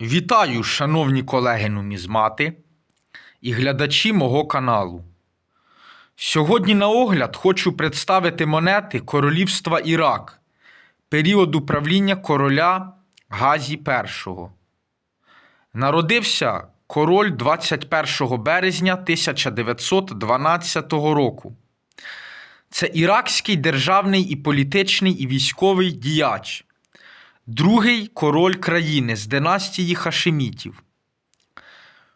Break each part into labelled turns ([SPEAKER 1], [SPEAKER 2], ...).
[SPEAKER 1] Вітаю, шановні колеги нумізмати і глядачі мого каналу. Сьогодні на огляд хочу представити монети Королівства Ірак періоду правління короля Газі І. Народився король 21 березня 1912 року. Це іракський державний і політичний і військовий діяч другий король країни з династії Хашемітів,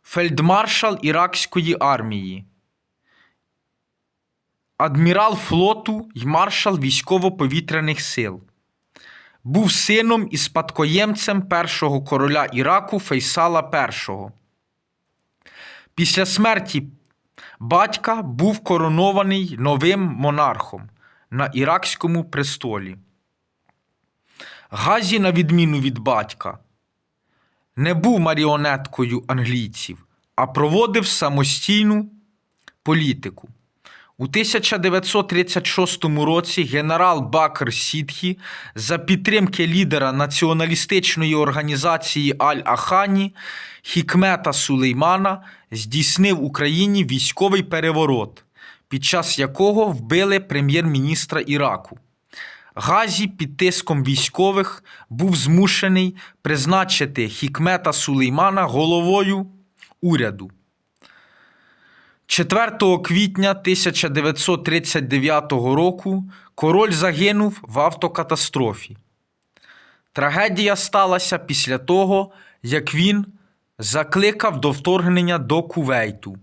[SPEAKER 1] фельдмаршал Іракської армії, адмірал флоту й маршал військово-повітряних сил. Був сином і спадкоємцем першого короля Іраку Фейсала І. Після смерті батька був коронований новим монархом на іракському престолі. Газі, на відміну від батька, не був маріонеткою англійців, а проводив самостійну політику. У 1936 році генерал Бакр Сітхі за підтримки лідера націоналістичної організації Аль-Ахані Хікмета Сулеймана здійснив в Україні військовий переворот, під час якого вбили прем'єр-міністра Іраку. Газі під тиском військових був змушений призначити Хікмета Сулеймана головою уряду. 4 квітня 1939 року король загинув в автокатастрофі. Трагедія сталася після того, як він закликав до вторгнення до Кувейту.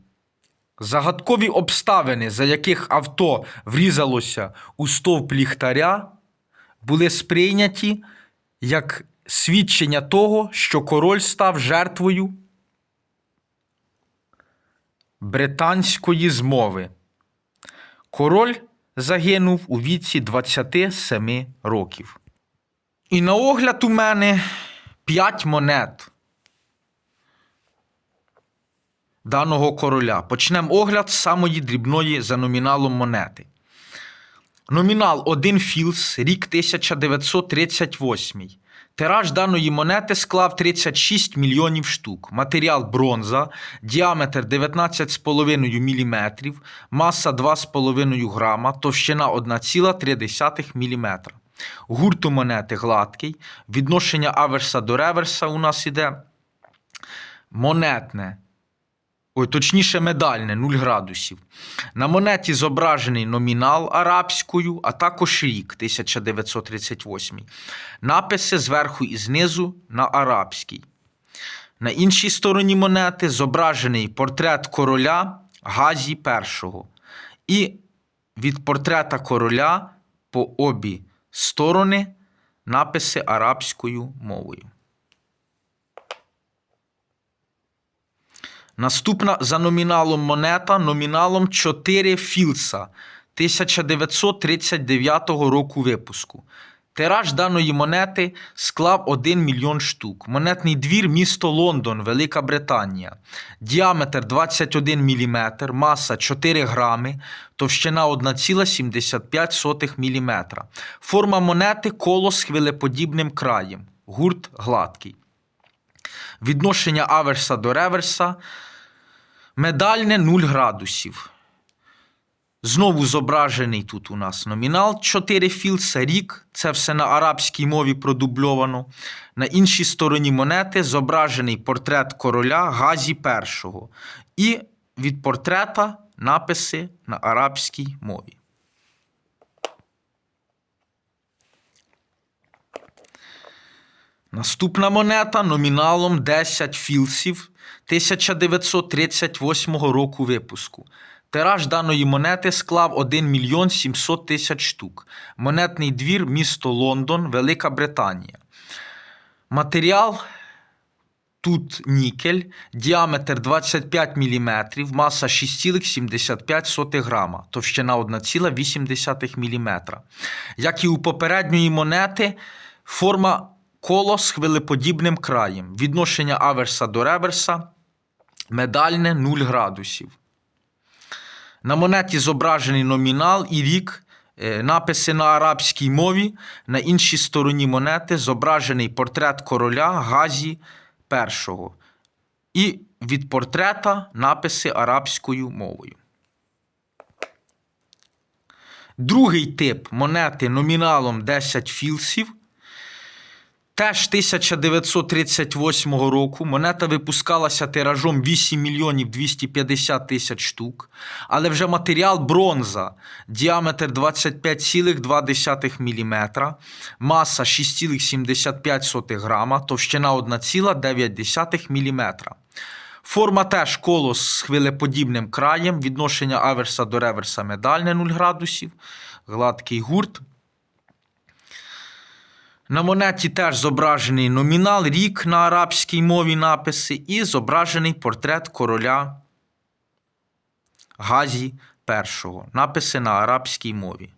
[SPEAKER 1] Загадкові обставини, за яких авто врізалося у стовп ліхтаря, були сприйняті як свідчення того, що король став жертвою британської змови. Король загинув у віці 27 років. І на огляд у мене 5 монет даного короля. Почнемо огляд з самої дрібної за номіналом монети. Номінал 1 філс, рік 1938. Тираж даної монети склав 36 мільйонів штук. Матеріал бронза, діаметр 19,5 мм, маса 2,5 грама, товщина 1,3 мм. Гурт у монети гладкий. Відношення аверса до реверса у нас іде монетне. Ой, точніше, медальне 0 градусів. На монеті зображений номінал арабською, а також рік 1938. Написи зверху і знизу на арабській. На іншій стороні монети зображений портрет короля Газі І. І від портрета короля по обі сторони написи арабською мовою. Наступна за номіналом монета номіналом 4 Філса 1939 року випуску. Тираж даної монети склав 1 мільйон штук. Монетний двір місто Лондон, Велика Британія. Діаметр 21 мм, маса 4 грами, товщина 1,75 мм. Форма монети коло з хвилеподібним краєм. Гурт гладкий. Відношення аверса до реверса медальне 0 градусів. Знову зображений тут у нас номінал 4 філса, рік. Це все на арабській мові продубльовано. На іншій стороні монети зображений портрет короля Газі І. І від портрета написи на арабській мові. Наступна монета номіналом 10 філсів 1938 року випуску. Тираж даної монети склав 1 мільйон 700 тисяч штук. Монетний двір місто Лондон, Велика Британія. Матеріал тут нікель, діаметр 25 мм, маса 6,75 грама, товщина 1,8 мм. Як і у попередньої монети, форма коло з хвилеподібним краєм. Відношення аверса до реверса медальне 0 градусів. На монеті зображений номінал і рік, е, написи на арабській мові. На іншій стороні монети зображений портрет короля Газі І. І від портрета написи арабською мовою. Другий тип монети номіналом 10 філсів. Теж 1938 року монета випускалася тиражом 8 мільйонів 250 тисяч штук, але вже матеріал бронза, діаметр 25,2 мм, маса 6,75 грама, товщина 1,9 мм. Форма теж коло з хвилеподібним краєм, відношення аверса до реверса медальне 0 градусів, гладкий гурт. На монеті теж зображений номінал, рік на арабській мові написи і зображений портрет короля Газі І. Написи на арабській мові.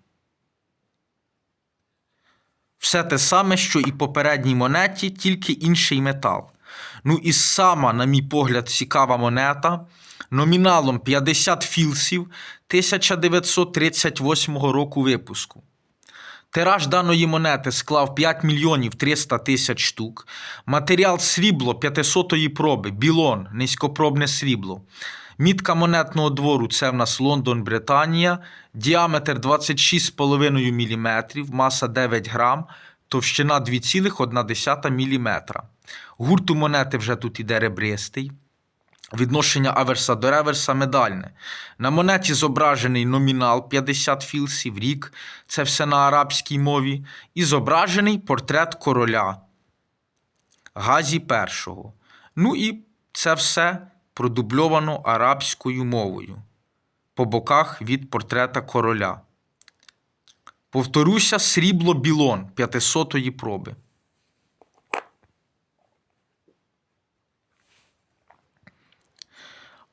[SPEAKER 1] Все те саме, що і попередній монеті, тільки інший метал. Ну і сама, на мій погляд, цікава монета. Номіналом 50 філсів 1938 року випуску. Тираж даної монети склав 5 мільйонів 300 тисяч штук. Матеріал срібло 500-ї проби, білон, низькопробне срібло. Мітка монетного двору це в нас Лондон, Британія. Діаметр 26,5 мм, маса 9 грам, товщина 2,1 мм. Гурт монети вже тут іде ребристий. Відношення аверса до реверса медальне. На монеті зображений номінал 50 філсів, рік, це все на арабській мові, і зображений портрет короля Газі І. Ну і це все продубльовано арабською мовою по боках від портрета короля. Повторюся, срібло білон 500-ї проби.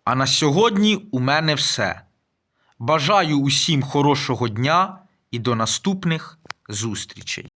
[SPEAKER 1] А на сьогодні у мене все. Бажаю усім хорошого дня і до наступних зустрічей.